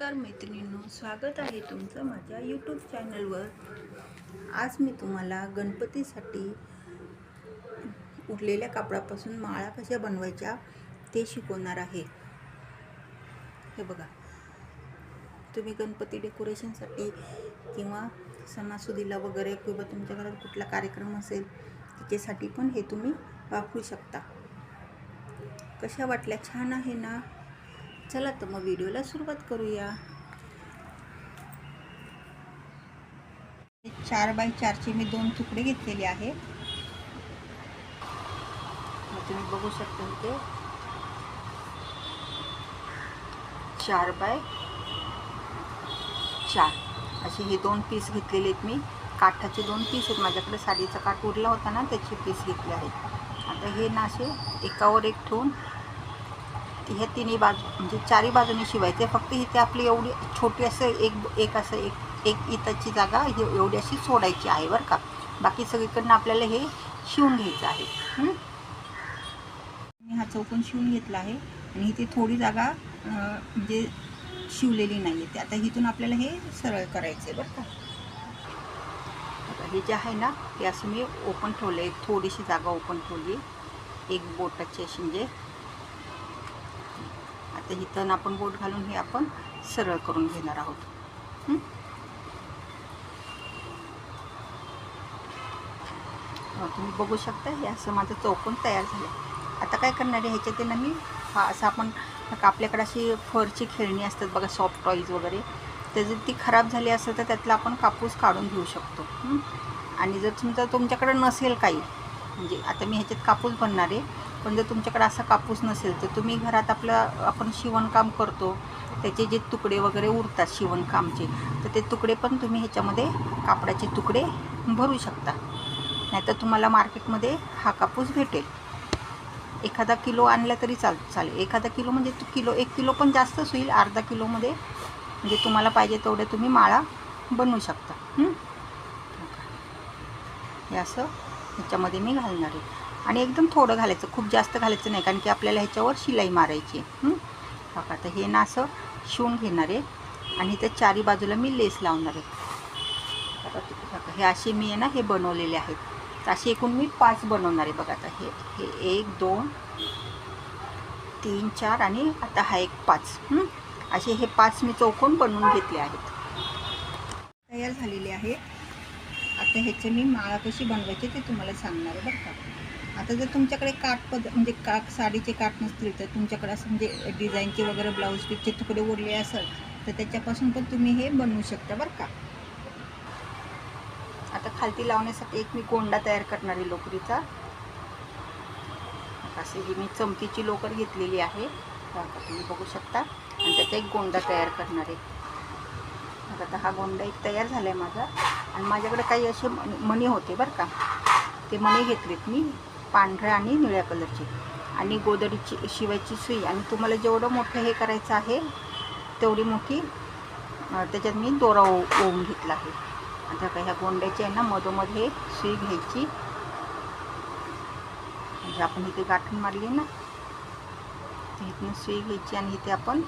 नमस्कार मैत्रिणींनो स्वागत आहे तुमचं माझ्या यूट्यूब चॅनलवर आज मी तुम्हाला गणपतीसाठी उरलेल्या कापडापासून माळा कशा बनवायच्या ते शिकवणार आहे. हे बघा. तुम्ही गणपती डेकोरेशनसाठी किंवा सणासुदीला वगैरे किंवा तुमच्या घरात कुठला कार्यक्रम असेल त्याच्यासाठी पण हे तुम्ही वापरू शकता. कशा वाटल्या? छान आहे ना? चला तर मग व्हिडिओला सुरुवात करूया. चार बाय चारचे मी दोन तुकडे घेतलेले आहे मग तुम्ही बघू शकता इथे. चार बाय चार. असे हे दोन पीस घेतलेले आहेत मी. काठाचे दोन पीस आहेत. माझ्याकडे साडीचा काठ उरला होता ना त्याचे पीस घेतले आहेत. आता हे ना असे एकावर एक ठेवून ह्या तिन्ही बाजू म्हणजे चारही बाजूने शिवायचे. फक्त इथे आपली एवढी छोटी असं एक एक असं एक एक इथंची जागा एवढी अशी सोडायची आहे बरं का. बाकी सगळीकडनं आपल्याला हे शिवून घ्यायचं आहे. मी हा चौकोन शिवून घेतला आहे आणि इथे थोडी जागा म्हणजे शिवलेली नाही आहे ते आता इथून आपल्याला हे सरळ करायचं आहे बरं का. हे जे आहे ना ते असं मी ओपन ठेवलं आहे थोडीशी जागा ओपन ठेवली. एक बोटाची अशी म्हणजे आता तण आपण बोट घालून हे आपण सरळ करून घेणार आहोत. हो, तुम्ही बघू शकता हे असं माझं चौकोन तयार झालं. आता काय करणार आहे ह्याच्यात ना मी हा असं आपण का आपल्याकडे अशी फरची खेळणी असतात बघा सॉफ्ट टॉईज वगैरे. तर जर ती खराब झाली असेल तर त्यातला आपण कापूस काढून घेऊ शकतो. आणि जर तुमचा तुमच्याकडे नसेल काही म्हणजे आता मी ह्याच्यात कापूस बनणार आहे पण जर तुमच्याकडे असा कापूस नसेल तर तुम्ही घरात आपलं आपण शिवणकाम करतो. त्याचे जे तुकडे वगैरे उरतात शिवणकामचे तर ते तुकडे पण तुम्ही ह्याच्यामध्ये कापडाचे तुकडे भरू शकता. नाहीतर तुम्हाला मार्केटमध्ये हा कापूस भेटेल. एखादा किलो आणला तरी चाल चालेल. एखादा किलो म्हणजे तू किलो एक किलो पण जास्तच होईल. अर्धा किलोमध्ये म्हणजे तुम्हाला पाहिजे तेवढे तुम्ही माळा बनवू शकता. हे असं ह्याच्यामध्ये मी घालणार आहे. आणि एकदम थोडं घालायचं खूप जास्त घालायचं नाही कारण की आपल्याला ह्याच्यावर शिलाई मारायची आहे. बघा तर हे ना असं शिवून घेणार आहे. आणि त्या चारी बाजूला मी लेस लावणार आहे. हे असे मी आहे ना हे बनवलेले आहेत. तर असे एकूण मी पाच बनवणार आहे. बघा आता हे हे एक दोन तीन चार आणि आता हा एक पाच. असे हे पाच मी चौकोन बनवून घेतले आहेत. तयार झालेले आहे. आता ह्याचे मी माळा कशी बनवायची ते तुम्हाला सांगणार आहे बरं का? आता जर तुमच्याकडे काठ पद म्हणजे काठ साडीचे काठ नसतील तर तुमच्याकडे असं म्हणजे डिझाईनचे वगैरे ब्लाऊज पीसचे तुकडे उरले असेल तर त्याच्यापासून पण तुम्ही हे बनवू शकता बरं का. आता खालती लावण्यासाठी एक मी गोंडा तयार करणार आहे लोकरीचा. असे ही मी चमकीची लोकर घेतलेली आहे. तुम्ही बघू शकता. आणि त्याचा एक गोंडा तयार करणार आहे. आता हा गोंडा एक तयार झाला आहे माझा. आणि माझ्याकडे काही असे मणी होते बरं का. ते मणी घेतलेत मी. पांढऱ्या आणि निळ्या कलरची. आणि गोदडीची शिवायची सुई. आणि तुम्हाला जेवढं मोठं हे करायचं आहे तेवढी मोठी त्याच्यात मी दोरा ओ ओवून घेतला आहे. आता काय ह्या गोंड्याची आहे ना मधोमध हे सुई घ्यायची. म्हणजे आपण इथे गाठून मारली ना तर इथून सुई घ्यायची आणि इथे आपण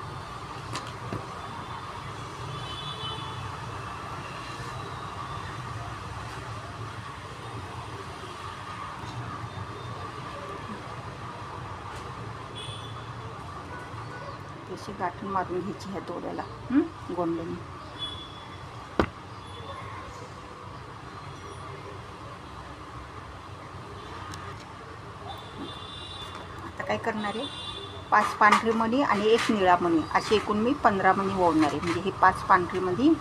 थोडीशी गाठून मारून घ्यायची ह्या दोऱ्याला. गोंडणी आता काय करणार आहे? पाच पांढरी मणी आणि एक निळा मणी. असे एकूण मी पंधरा मणी ओढणार आहे. म्हणजे हे पाच पांढरी मणी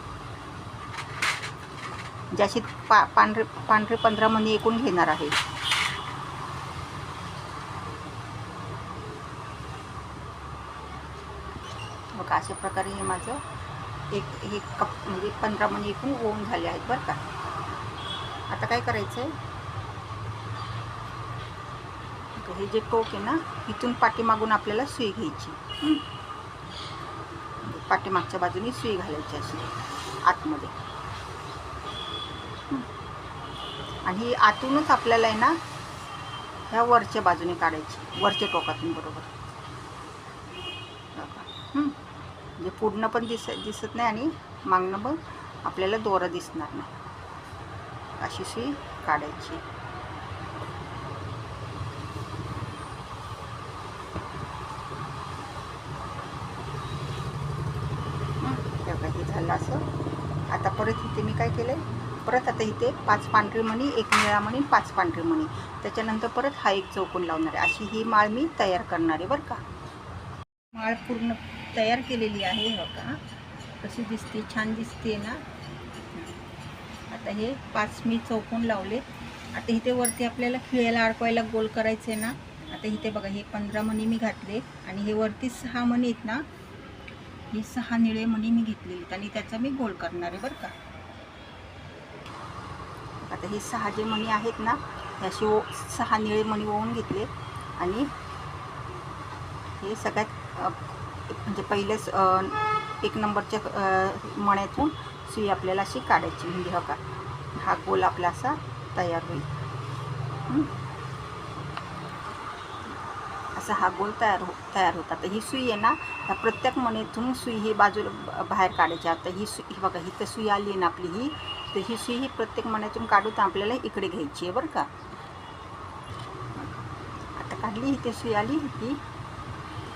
ज्याशी पा पांढरे पांढरे पंधरा मणी एकूण घेणार आहे. बघा अशा प्रकारे हे माझं एक हे कप म्हणजे पंधरा मणी एकूण ओम झाले आहेत बरं का. आता काय करायचं आहे हे जे टोक आहे ना इथून पाठीमागून आपल्याला सुई घ्यायची. पाठीमागच्या बाजूने सुई घालायची अशी आतमध्ये. आणि ही आतूनच आपल्याला आहे ना ह्या वरच्या बाजूने काढायची वरच्या टोकातून बरोबर. म्हणजे पूर्ण पण दिस दिसत नाही आणि मागणं पण आपल्याला दोरा दिसणार नाही. अशी सुई काढायची. हे झालं असं. आता परत इथे मी काय केलं परत आता इथे पाच पांढरी मणी एक निळा मणी पाच पांढरी मणी. त्याच्यानंतर परत हा एक चौकोन लावणार आहे. अशी ही माळ मी तयार करणार आहे बरं का? माळ पूर्ण तयार केलेली आहे हो का? कशी दिसते? छान दिसते ना? आता हे पाच मी चौकून लावले. आता इथे वरती आपल्याला खिळ्याला अडकवायला गोल करायचे ना? आता इथे बघा हे पंधरा मणी मी घातले आणि हे वरती सहा मणी आहेत ना? हे सहा निळे मणी मी घेतलेली आहेत आणि त्याचा मी गोल करणार आहे बरं का? आता हे सहा जे मणी आहेत ना हे असे ओ सहा निळे मणी ओवून घेतले आणि हे सगळ्यात म्हणजे पहिलेच एक नंबरच्या मण्यातून सुई आपल्याला अशी काढायची म्हणजे हो का हा गोल आपला असा तयार होईल. असा हा गोल तयार हो तयार होता. तर ही सुई आहे ना ह्या प्रत्येक मणीतून सुई ही बाजूला बाहेर काढायची. आता ही सुई ही बघा ही तर सुई आली आहे ना आपली ही तर ही सुई ही प्रत्येक मण्यातून काढू तर आपल्याला इकडे घ्यायची आहे बरं का. आता काढली ही ते सुई आली ही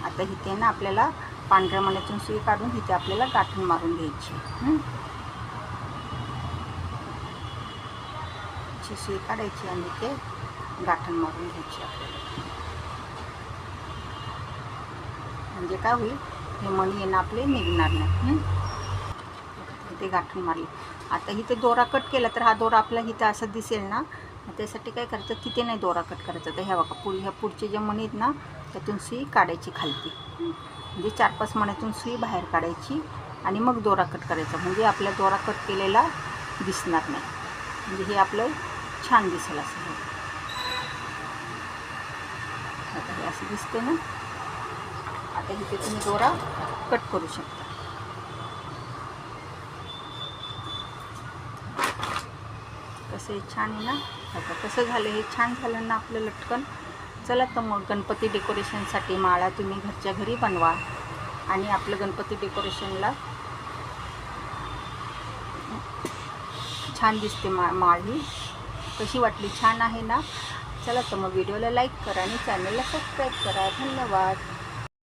आता इथे ना आपल्याला पांढऱ्या मण्यातून सुई काढून इथे आपल्याला गाठण मारून घ्यायची. हं? सुई काढायची आणि ते गाठण मारून घ्यायची आपल्याला. म्हणजे काय होईल? हे मणी येणं आपले निघणार नाही. ते इथे गाठण मारली. आता इथे दोरा कट केला तर हा दोरा आपला इथे असं दिसेल ना. त्यासाठी काय करायचं? तिथे नाही दोरा कट करायचा. तर ह्या बघा पुढ ह्या पुढचे जे मणी आहेत ना त्यातून सुई काढायची खालती. म्हणजे चार पाच मण्यातून सुई बाहेर काढायची आणि मग दोरा कट करायचा. म्हणजे आपला दोरा कट केलेला दिसणार नाही. म्हणजे हे आपलं छान दिसेल असं. हे. आता हे असं दिसते ना? आता इथे तुम्ही दोरा कट करू शकता. कसं हे छान आहे ना? आता कसं झालं हे छान झालं ना आपलं लटकन? चला तर मग गणपती डेकोरेशनसाठी माळा तुम्ही घरच्या घरी बनवा. आणि आपलं गणपती डेकोरेशनला छान दिसते मा माळ. ही कशी वाटली? छान आहे ना? चला तर मग व्हिडिओला लाईक करा आणि चॅनलला सबस्क्राईब करा. धन्यवाद.